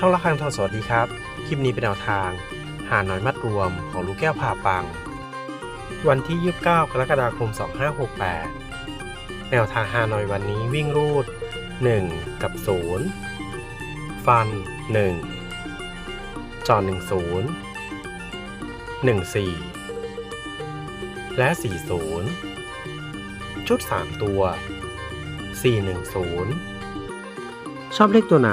ช่องละครังทองสวัสดีครับ คลิปนี้เป็นแนวทาง หาหน้อยมัดรวมของลูกแก้วผ่าปัง วันที่ 29 กรกฎาคม 2568 แนวทางหาหน้อยวันนี้วิ่งรูด 1 กับ 0 ฟัน 1 จอ10 14 และ 40 ชุด 3 ตัว 410 ชอบเลขตัวไหน